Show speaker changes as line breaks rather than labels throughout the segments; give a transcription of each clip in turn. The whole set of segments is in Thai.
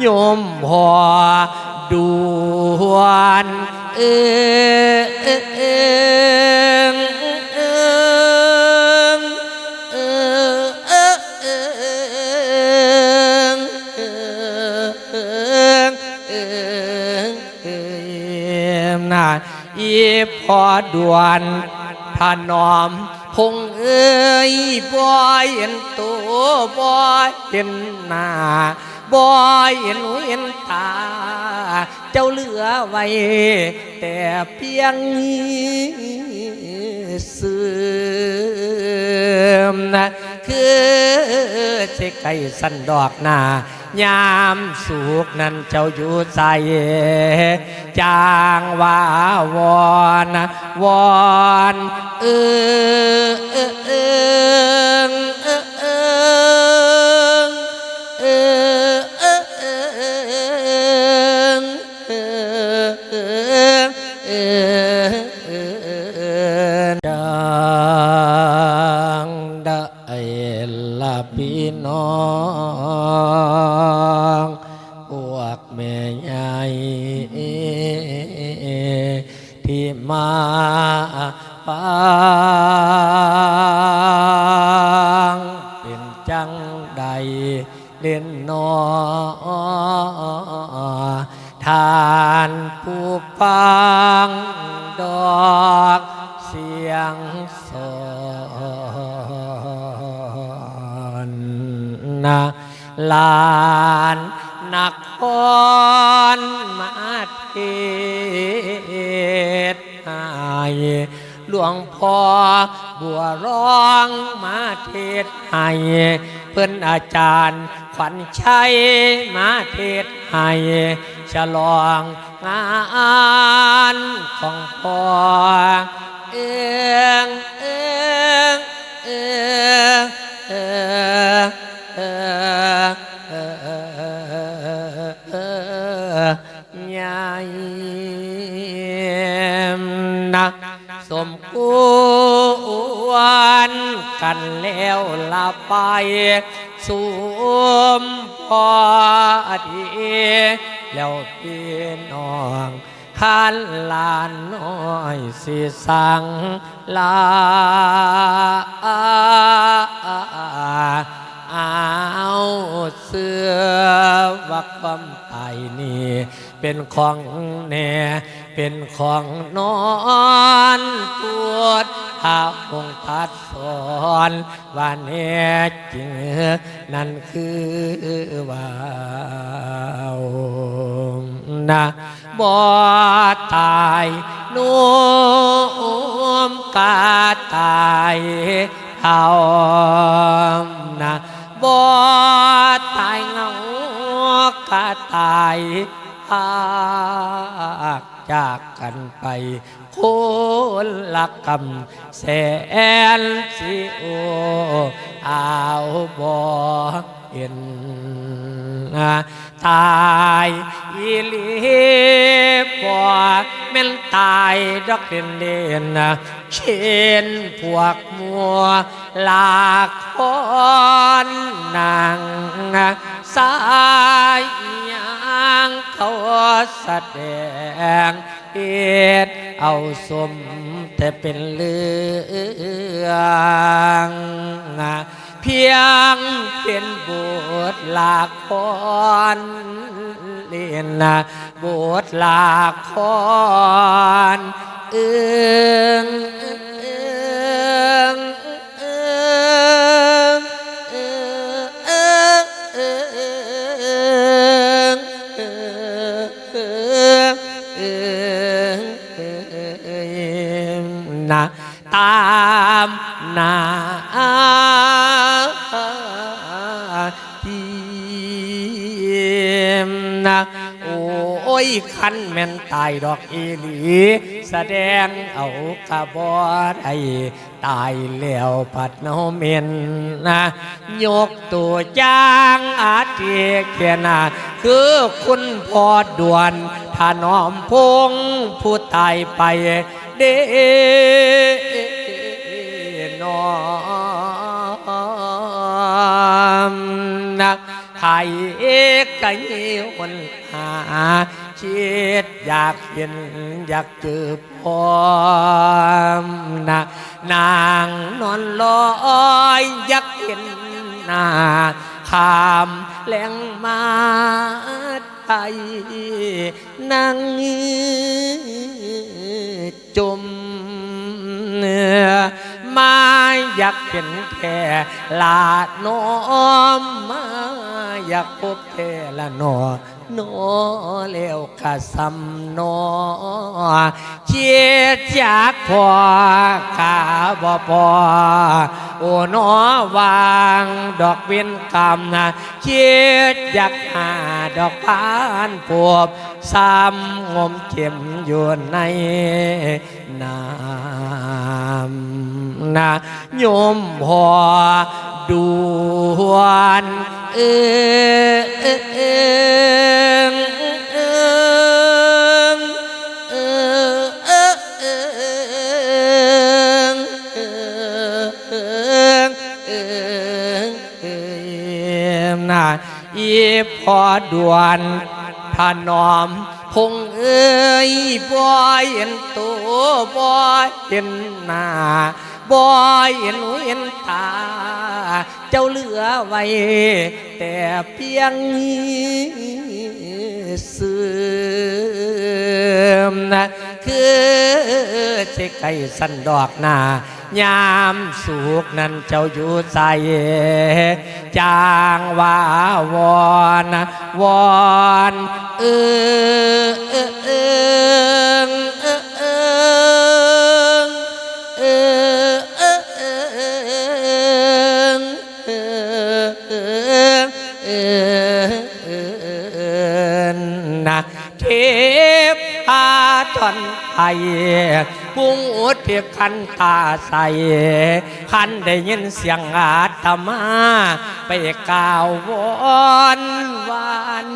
โยมพอดวนเออเอเออเออเนาอพอดวนถนอมพงเอ้ยบอยเห็นตัวบอยเห็นหน้า บ่เห็นหเห็นตา เจ้าเหลือไว้ แต่เพียงเสื่อมนะคือสิไก่สันดอกหนายามสุกนั้นเจ้าอยู่ใจจางว่าวอนวอนเออเออเออ อ ดอกเสียงสอนนะลานนักพรมาเทศให้หลวงพ่อบัวร้องมาเทศให้เพื่อนอาจารย์ ขวัญชัยมาเทศให้ฉลอง งานของพ่อเองเองเองเองเออเออเออเออยายนะสมควรกันแล้วลาไปสวมพอดี แล้วพี่น้องหันลานน้อยสิสังลาเอาเสื้อวักความตายนี่เป็นของแน่เป็นของนอนปวดหาองทัดสอนว่าแน่จริงนั่นคือว่าว นะบ่ตายนุ่มกาตายเท่านะบ่ตายเงากาตายากจากกันไปคนละกำแสนสิโออาบ่เห็นนะ ตายอีหลีบ่แม่นตายดอกเด่นเด่นเช่นพวกมัวลาคอนนางสายยางเขาแสดงเอ็ดเอาสมแต่เป็นเรื่อง เพียงเป็นบทหลักคอนเล่นนะบทหลักคอนเอืองเอือง คันแม่นตายดอกอีหลี แสดงเอากระบอได้ตายแล้วปัดเนาเมนนะยกตัวอย่างอาทิเขียนาคือคุณพอด่วนถนอมพงผู้ตายไปเดนอมนะไทยไกคนหา คิดอยากเห็นอยากเจอพร้อมนะนางนอนลอยอยากเห็นหน้าขามแหลงมาไทยนางจมเนื้อมาอยากเป็นแค่ลาดน้อมมา อยากพบแค่ละนอโนเลี้ยวกะสำนอเชียดจากพอขาบ่พอโอ้นอวางดอกเวียนกรรมนะเชียดอยากหาดอกพานปวบซ้ำงมเข็มอยู่ในน้ำนะโยมพอดวน เออเออเออเออเออเออเออเออเออเออนะอีพอดวนถนอมพงเอ้ยบ่เห็นตัวบ่เห็นหน้า บ่เห็นเห็นตา เจ้าเหลือไว้ แต่เพียงเสื่อมนะคือสิไก่สันดอกหนายามสุกนั้นเจ้าอยู่ใจจางว่าวอนวอนเออเออเออ ไทยปุงอุดเพียบคันตาใสคันได้ยินเสียงอาตมา ไปกล่าววอนวาน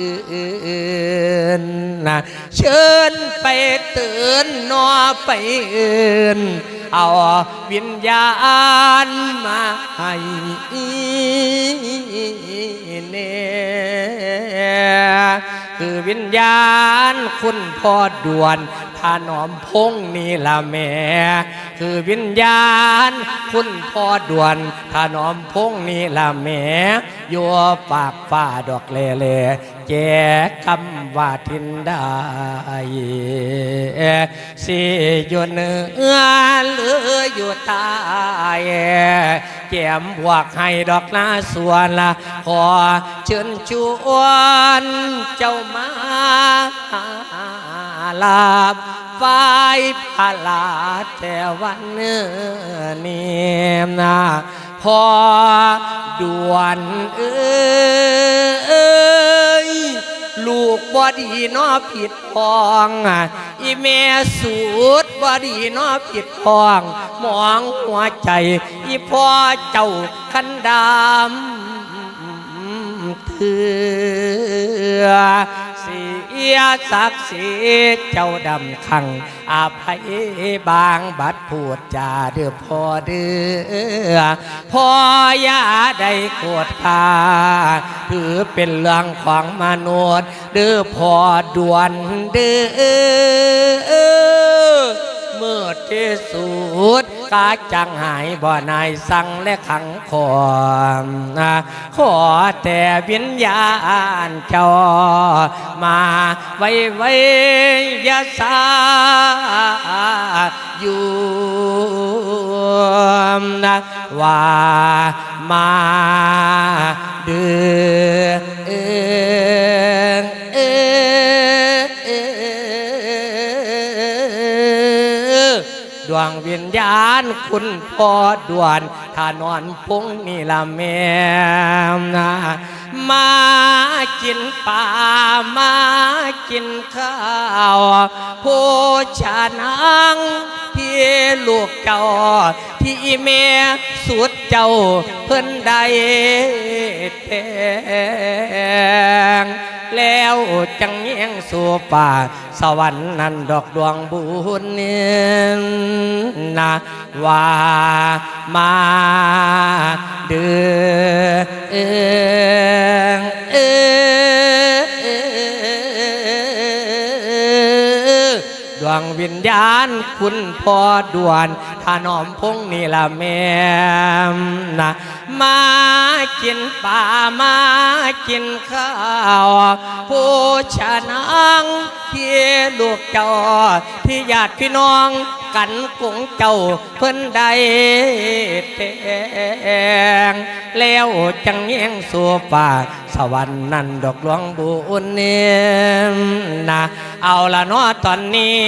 อื่นนะเชิญไปเตือนนอไปอื่น เอาวิญญาณมาให้เน คือวิญญาณคุณพ่อด่วนถานอมพงนี่ละแม่คือวิญญาณ คุณพ่อด่วนถานอมพงนี่ละแม่ยัวปากฝ้าดอกเล่เล แจกคำว่าทินได้สิอยู่เหนือหรืออยู่ใต้แก้มบวกให้ดอกนาส่วนละขอเชิญชวนเจ้ามาลาบไฟพาลาแต่วันเนื้อนี้นะพอด่วนเอ้ย ลูกบอดีนอผิดพองอะอีแมสูดบอดีนอผิดพองมองหัวใจ อีพ่อเจ้าคันดำเถือสี ยศักดิ์ศรีเจ้าดำขังอาภัยบางบัดพูดจาเดือพอเดือพอยาได้โกรธาถือเป็นเรื่องของมนุษย์เดือพอด่วนเดือเมื่อที่สุด กาจังหายบ่นายสั่งและขังขอมขอแต่วิญญาณเจ้ามาไว้ไว้ยาสาอยู่นะว่ามาเดือ ดวงวิญญาณคุณพ่อด่วนถ้านอนพุงนี่ละแม่นะมากินป่ามากินข้าวผู้ชานังที่ลูกเจ้าที่แม่สุด เจ้าเพิ่นได้แตงแล้วจังเงี้ยงสู่ป่า สวรรค์นั้นดอกดวงบุญเนี่ยนะว่ามาเดือเอิงเอ ดวงวิญญาณคุณพ่อด่วนถนอมพงนี่ละแม่นะ มากินป่ามากินข้าวผู้ชนังที่ลูกเจ้าที่ญาติพี่น้องกันกุ้งเจ้าเพิ่นได้แตงแล้วจังเงี้ยงสู่ป่าสวรรค์นั่นดอกหลวงบุญเนี่ยนะเอาละเนาะตอนนี้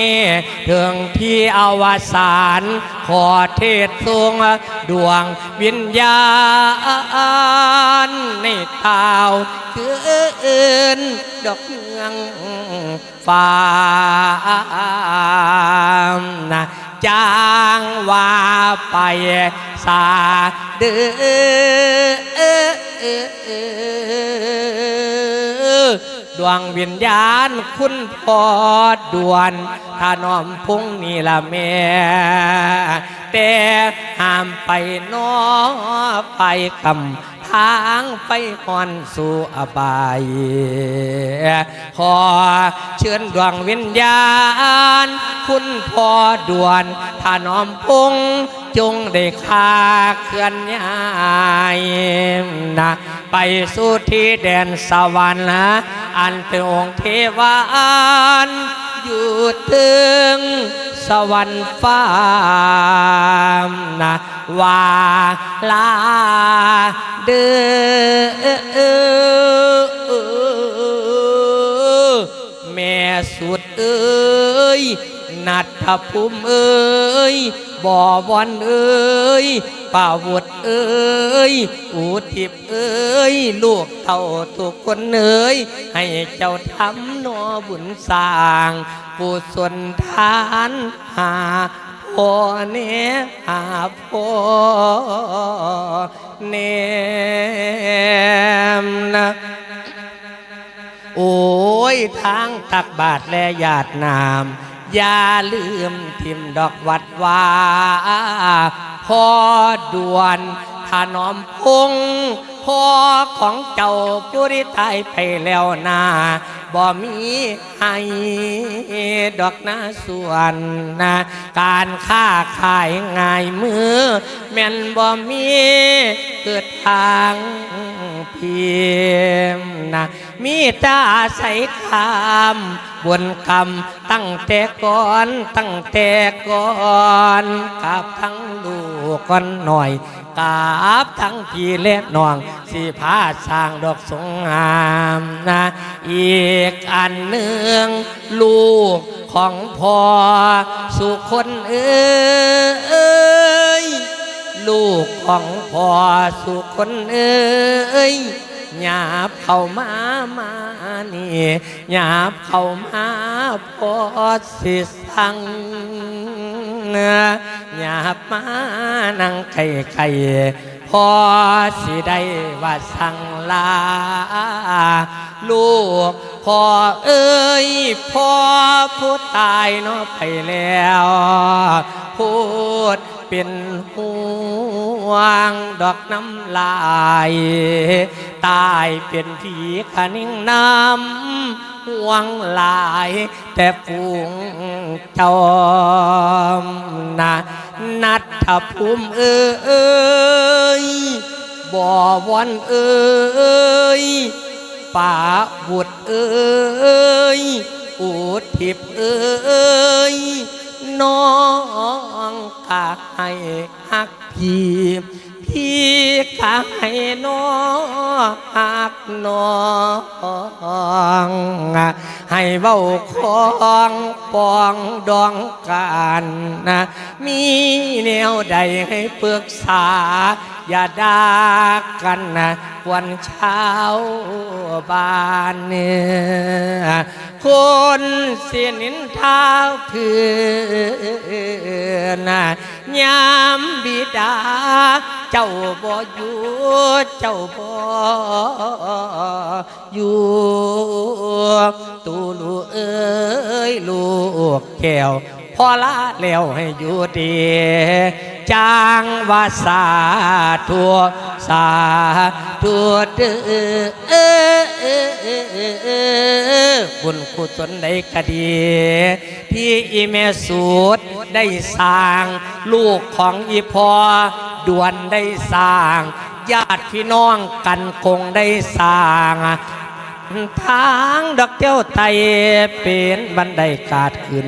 ถึงที่อวสานขอเทศทรงดวงวิญญาณในเท้าคืออื่นดอกเมืองฟ้านะจางว่าไปสาเดือ ดวงวิญญาณคุณพอด่วนถ้าน้อมพุ่งนี่ละแม่แต่ห้ามไปนอไปคำ ทางไปหอนสู่อบาย ขอเชิญดวงวิญญาณ คุณพ่อด่วนถ้าน้อมพุงจงได้คาเคลื่อนย้ายนะไปสู่ที่แดนสวรรค์นะอันเป็นองค์เทวาอันอยู่ถึงสวรรค์ฟ้า ว่าลาเดอแม่สุดเอ้ยนัทภูมิเอ้ยบ่อวอนเอ้ยป่าวุดเอ้ยอูทิพย์เอ้ยลูกเท่าทุกคนเอ้ยให้เจ้าทำนอบุญสร้างกุศลทานหา พ่อเนหาพ่อเนมนะโอ้ยทางตักบาทและญาตินามอย่าลืมทิมดอกวัดว่าพอด่วนถนอมพงพ่อของเจ้าผู้ที่ตายไปแล้วนา บ่มีให้ดอกนาส่วนนะการค้าขายง่ายมือ แม่นบ่มีเกิดทางเพียงนะมีตาใส่คำบนคำตั้งแต่ก่อนตั้งแต่ก่อนกับทั้งลูกก่อนหน่อย กับทั้งพี่เล็กน้องสีพาสร้างดอกสงงามนะอีกอันหนึ่งลูกของพ่อสุคนเอ้ยลูกของพ่อสุคนเอ้ยหยาบเข้ามามานี่หยาบเข้ามาพอสิสัง หยาบมานั่งไข่ไข่พอสิได้ว่าสั่งลา ลูกพ่อเอ้ยพ่อผู้ตายเนาะไปแล้วพูด เป็นห่วงดอกน้ำลาย ตายเป็นผีขนิ่งน้ำห่วงลาย แต่ฝูงจอมนะนัดทภูมิเอ้ยบ่อวันเอ้ยป่าบุตรเอ้ยอูดทิพย์เอ้ย น้องกะให้ฮักพี่ พี่กะให้น้องฮักน้องให้เบ้าของปองดองกันนะมีแนวใดให้ปรึกษา อย่าด่ากันนะวันเช้าบ้านเนี่ยคนเสียนินท้าเพื่อนนะยามบิดาเจ้าบ่อยู่เจ้าบ่อยู่ตูลูเอ้ยลูกแก้วพอละแล้วให้อยู่ดีจางว่าสาทัวสาทัวเด้อเออเออเออเออเออบุญกุศลใดกดี ที่อีเมสูดได้สร้าง ลูกของอีพอ ด่วนได้สร้าง ญาติพี่น้องกันคงได้สร้างทางดอกเจ้าไตเป็นบันไดกาดขึ้น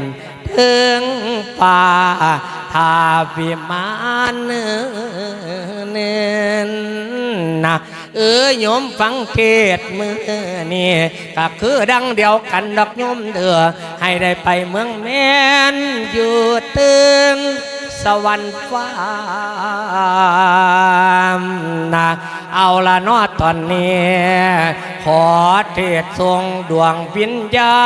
ถึงป่าทาวิมานเนินนะเออโยมฟังเทศมือนี่ก็คือดังเดียวกันดอกโยมเดือให้ได้ไปเมืองแม่นอยู่ตึง สวรรค์ฟ้านะเอาละนอตอนนี้ ขอเทศทรงดวงวิญญา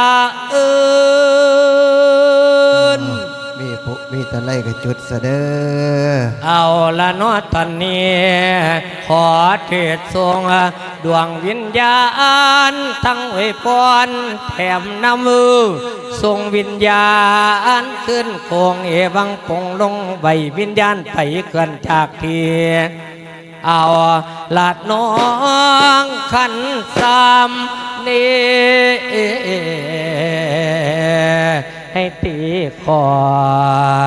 ณ
มีผู้มีตะไลกระจุดเสดอ
เอาละนอตอนนี้ขอเทศทรงดวงวิญญาณ ทั้งไวยพรแถมน้ำมือทรงวิญญาณขึ้นโคงเอวังปงลงใบวิญญาณไปเกินจากเทีเอาลาดน้องขันสามนี่ ให้ตีขอ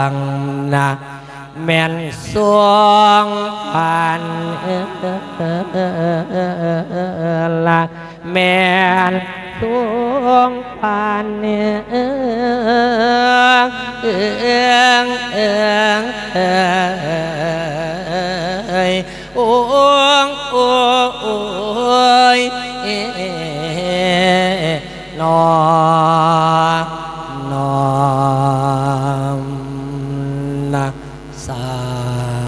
งนะแม่นสวงพันละแม่นสวงพันเอืองเอืองเอืองเอยโอ้งโอ้